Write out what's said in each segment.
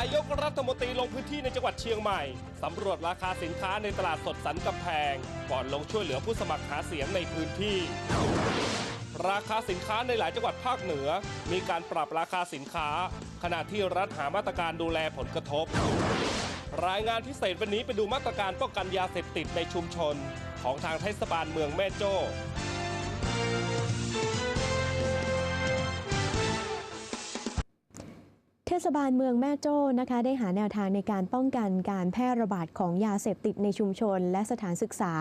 ายกรัฐมนตรีลงพื้นที่ในจังหวัดเชียงใหม่ สำรวจราคาสินค้าในตลาดสดสันกำแพง ก่อนลงช่วยเหลือผู้สมัครหาเสียงในพื้นที่ ราคาสินค้าในหลายจังหวัดภาคเหนือ มีการปรับราคาสินค้า ขณะที่รัฐหามาตรการดูแลผลกระทบ รายงานพิเศษวันนี้ไปดูมาตรการป้องกันยาเสพติดในชุมชน ของทางเทศบาลเมืองแม่โจ้ เทศบาลเมืองแม่โจ้นะคะได้หาแนวทางในการป้องกันการแพร่ระบาดของยาเสพติดในชุมชน และสถานศึกษา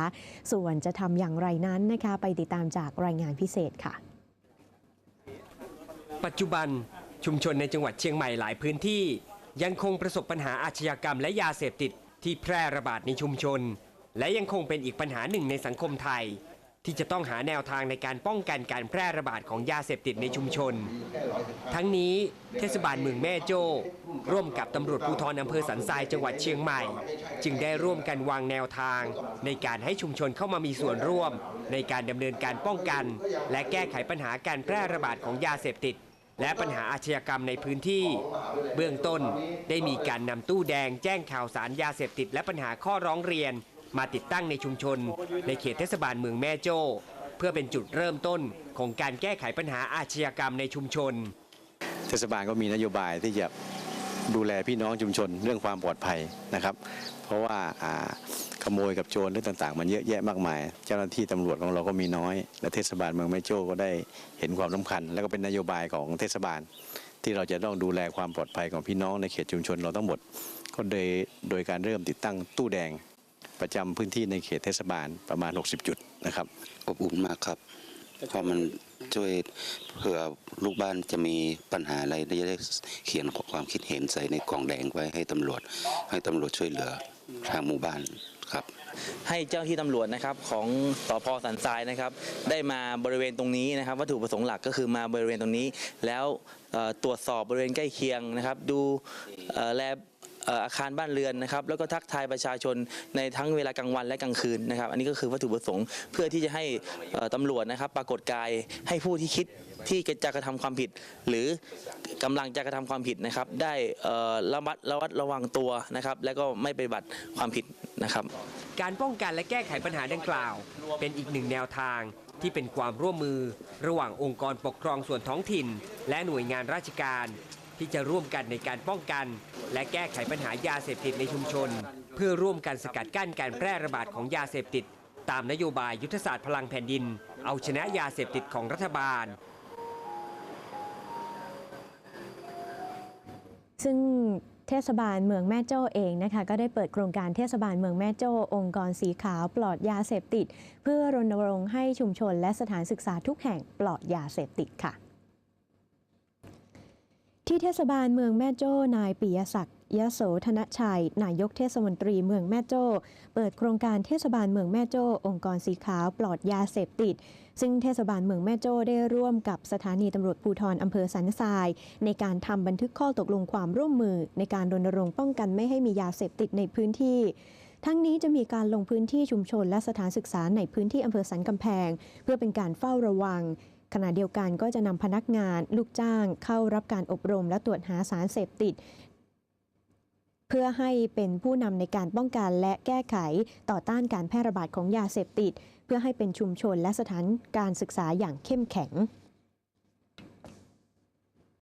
ส่วนจะทำอย่างไรนั้นนะคะไปติดตามจากรายงานพิเศษค่ะ ปัจจุบันชุมชนในจังหวัดเชียงใหม่หลายพื้นที่ ยังคงประสบปัญหาอาชญากรรมและยาเสพติดที่แพร่ระบาดในชุมชน และยังคงเป็นอีกปัญหาหนึ่งในสังคมไทย ที่จะต้องหาแนวทางในการป้องกันการแพร่ระบาดของยาเสพติดในชุมชน ทั้งนี้เทศบาลเมืองแม่โจ้ ร่วมกับตำรวจภูธรอำเภอสันทรายจังหวัดเชียงใหม่ จึงได้ร่วมกันวางแนวทาง ในการให้ชุมชนเข้ามามีส่วนร่วม ในการดำเนินการป้องกัน และแก้ไขปัญหาการแพร่ระบาดของยาเสพติดและปัญหาอาชญากรรมในพื้นที่ เบื้องต้นได้มีการนำตู้แดงแจ้งข่าวสารยาเสพติด และปัญหาข้อร้องเรียน มาติดตั้งในชุมชน ในเขตเทศบาลเมืองแม่โจ้ เพื่อเป็นจุดเริ่มต้นของการแก้ไขปัญหาอาชญากรรมในชุมชน เทศบาลก็มีนโยบายที่จะดูแลพี่น้องชุมชนเรื่องความปลอดภัยนะครับ เพราะว่าขโมยกับโจรเรื่องต่างๆ มันเยอะแยะมากมาย เจ้าหน้าที่ตำรวจของเราก็มีน้อย และเทศบาลเมืองแม่โจ้ก็ได้เห็นความสำคัญ และก็เป็นนโยบายของเทศบาล ที่เราจะต้องดูแลความปลอดภัยของพี่น้องในเขตชุมชนเราทั้งหมดก็โดยโดยการเริ่มติดตั้งตู้แดง ประจำพื้นที่ในเขตเทศบาลประมาณ 60 จุดนะครับอบอุ่นมากครับเพราะมันช่วยเผื่อลูกบ้านจะมีปัญหาอะไรจะได้เขียนความคิดเห็นใส่ในกล่องแดงไว้ให้ตำรวจ ให้ตำรวจช่วยเหลือทางหมู่บ้านครับ ให้เจ้าหน้าที่ตำรวจนะครับของสพสันทรายนะครับ ได้มาบริเวณตรงนี้นะครับ วัตถุประสงค์หลักก็คือมาบริเวณตรงนี้ แล้วเอ่อตรวจสอบบริเวณใกล้เคียงนะครับ ดูเอ่อแลเอาคารบ้านเรือนนะครับแล้วก็ทักทายประชาชนในทั้งเวลากลางวันและกลางคืนนะครับอันนี้ก็คือวัตถุประสงค์เพื่อที่จะให้เอ่อตำรวจนะครับปรากฏกายให้ผู้ที่คิดที่จะกระทำความผิด หรือกำลังจะกระทำความผิดนะครับ ได้ระมัดระวัดระวังตัวนะครับ และก็ไม่ปฏิบัติความผิดนะครับ การป้องกันและแก้ไขปัญหาดังกล่าว เป็นอีกหนึ่งแนวทางที่เป็นความร่วมมือ ระหว่างองค์กรปกครองส่วนท้องถิ่น และหน่วยงานราชการ ที่จะร่วมกันในการป้องกัน และแก้ไขปัญหายาเสพติดในชุมชน เพื่อร่วมกันสกัดกั้นการแพร่ระบาดของยาเสพติด ตามนโยบายยุทธศาสตร์พลังแผ่นดิน เอาชนะยาเสพติดของรัฐบาล ซึ่งเทศบาลเมืองแม่โจ้เองนะคะก็ได้เปิดโครงการเทศบาลเมืองแม่โจ้องค์กรสีขาวปลอดยาเสพติด เพื่อรณรงค์ให้ชุมชนและสถานศึกษาทุกแห่งปลอดยาเสพติดค่ะ ที่เทศบาลเมืองแม่โจ้นายปิยศักดิ์ยโสธนชัย นายกเทศมนตรีเมืองแม่โจ้ เปิดโครงการเทศบาลเมืองแม่โจ้ องค์กรสีขาวปลอดยาเสพติด ซึ่งเทศบาลเมืองแม่โจ้ได้ร่วมกับสถานีตำรวจภูธรอำเภอสันทราย ในการทำบันทึกข้อตกลงความร่วมมือ ในการรณรงค์ป้องกันไม่ให้มียาเสพติดในพื้นที่ทั้งนี้จะมีการลงพื้นที่ชุมชนและสถานศึกษาในพื้นที่อำเภอสันกำแพง เพื่อเป็นการเฝ้าระวัง ขณะเดียวกันก็จะนำพนักงานลูกจ้างเข้ารับการอบรมและตรวจหาสารเสพติด เพื่อให้เป็นผู้นำในการป้องกันและแก้ไขต่อต้านการแพร่ระบาดของยาเสพติด เพื่อให้เป็นชุมชนและสถานการศึกษาอย่างเข้มแข็ง